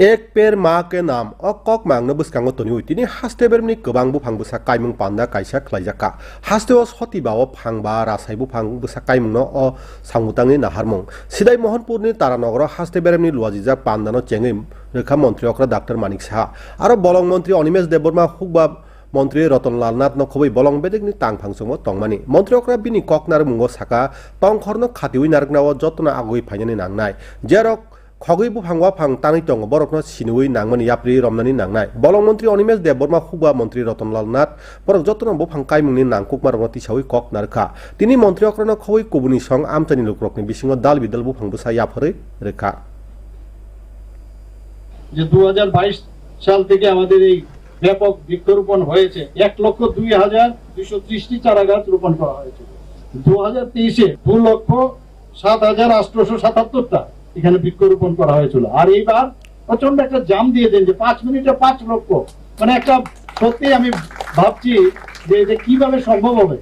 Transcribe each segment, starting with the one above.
एक पेर मा के नाम अ कक मांगनो बुसकांगो तनि उइतिनि हास्टेबेरनि गोबां बुफां बुसा काइमुं पान्दा काइसा ख्लाइजाका हास्टेव सतिबाव फांबा रासाइ बुफां बुसा काइमुंनो अ सामुतांनि नाहारमुं सिदाइ मोहनपुरनि तारानगर हास्टेबेरनि लुवाजिजा पान्दानो चेङै रेखा मन्त्री अक्रा डाक्टर मानिक साहा आरो बलं मन्त्री अनिमेश देबबर्मा हुकबा মন্ত্রী রতনলাল নাথ নখবই বলং বেদেগনি টাং ফাংসঙ্গ টংমানি মন্ত্রী অকরা বিনি ককনার মুঙ্গ সাকা টং খরন খাতিউই নারগনাও যতনা আগুই ফাইনানি নাংনাই জেরক খগই বুফাংওয়া ফাং টানি টং বরকনো সিনুই নাংমানি ইয়াপ্রি রমনানি নাংনাই বলং মন্ত্রী অনিমেশ দেববর্মা হুবা মন্ত্রী রতনলাল নাথ বরক যতনা বুফাং কাইমুংনি নাংকুক মারগনো তিসাউই কক নারখা তিনি মন্ত্রী অক্রানো খবই কুবুনি সং আমচানি লুকরকনি বিসিংহ দাল বিদাল বুফাং বুসা ইয়াফরে রেখা যে দু সাল থেকে আমাদের এই ব্যাপক বৃক্ষরোপণ হয়েছে, এক লক্ষ দুই হাজার দুইশো ত্রিশটি চারা গাছ রোপণ করা হয়েছে। দু হাজার তেইশে দু লক্ষ সাত হাজার আটশোশো সাতাত্তরটা এখানে বৃক্ষরোপণ করা হয়েছিল। আর এইবার প্রচণ্ড একটা জাম দিয়ে দেন যে পাঁচ মিনিটে পাঁচ লক্ষ। মানে একটা সত্যি আমি ভাবছি যে এটা কীভাবে সম্ভব হবে?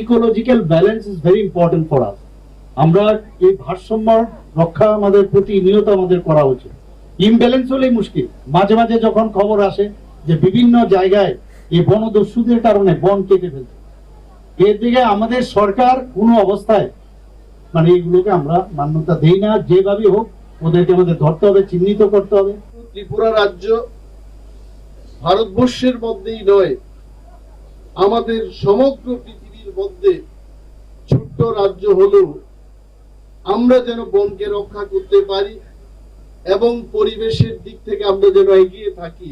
Ecological balance is very important for us আমরা এই ভারসাম্য রক্ষা আমাদের প্রতিনিয়ত আমাদের করা উচিত। ইমব্যালেন্স হলেই মুশকিল। মাঝে মাঝে যখন খবর আসে যে বিভিন্ন জায়গায় এই বনদস্যুদের কারণে বন কেটে ফেলছে। এর দিকে আমাদের সরকার কোনো অবস্থায় মানে এইগুলোকে আমরা মান্যতা দেই না যেভাবে হোক ওদেরকে আমাদের ধরতে হবে, চিহ্নিত করতে হবে। ত্রিপুরা রাজ্য ভারতবর্ষের মধ্যেই নয়, আমাদের সমগ্র পৃথিবীর মধ্যে ছোট্ট রাজ্য হলেও আমরা যেন বনকে রক্ষা করতে পারি এবং পরিবেশের দিক থেকে আমরা যেন এগিয়ে থাকি,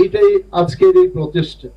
এইটাই আজকের এই প্রচেষ্টা।